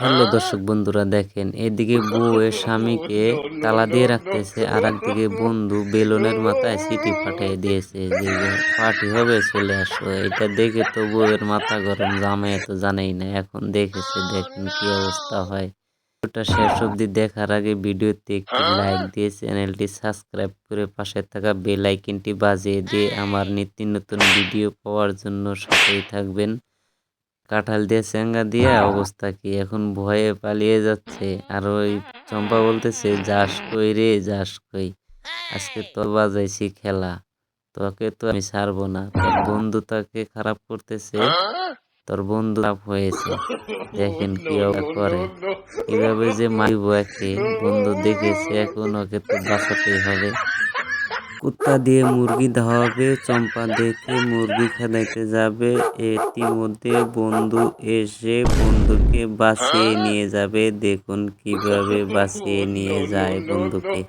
Hello দর্শক বন্ধুরা, দেখেন, এদিকে বউয়ের স্বামীকে তালা দিয়ে রাখতেছে, আর একদিকে বন্ধু বেলুনের মাথায় সিটি পাঠিয়ে দিয়েছে, যে পার্টি হবে চলে আসো। এটা দেখে তো বউয়ের মাথা গরম, জামাই তো জানেই না, এখন দেখেছে, দেখেন কি অবস্থা হয়। ভিডিওটা শেষ অবধি দেখার আগে ভিডিওতে একটি লাইক দিয়ে চ্যানেলটি সাবস্ক্রাইব করে পাশে থাকা বেল আইকনটি বাজিয়ে দিয়ে আমার নিত্য নতুন ভিডিও পাওয়ার জন্য সাথেই থাকবেন। কাঁঠাল দিয়ে চেঙ্গা দিয়ে অবস্থা কি? এখন ভয়ে পালিয়ে যাচ্ছে। আর ওই চম্পা বলতেছে যাস কই রে যাস কই। আজকে তোর বাজাইছি খেলা। তোকে তো আমি ছাড়বো না। তোর বন্ধু তাকে খারাপ করতেছে। তোর বন্ধু খারাপ হয়েছে। দেখেন কি করে। কীভাবে যে মারিব একে বন্ধু দেখেছে এখন ওকে তো বাঁচাতেই হবে। কুত্তা দিয়ে মুরগি ধাওয়াবে, চম্পা দেখে মুরগি খেদাইতে যাবে, ইতিমধ্যে বন্ধু এসে বন্ধুকে বাঁচিয়ে নিয়ে যাবে। দেখুন কীভাবে বাঁচিয়ে নিয়ে যায় বন্ধুকে।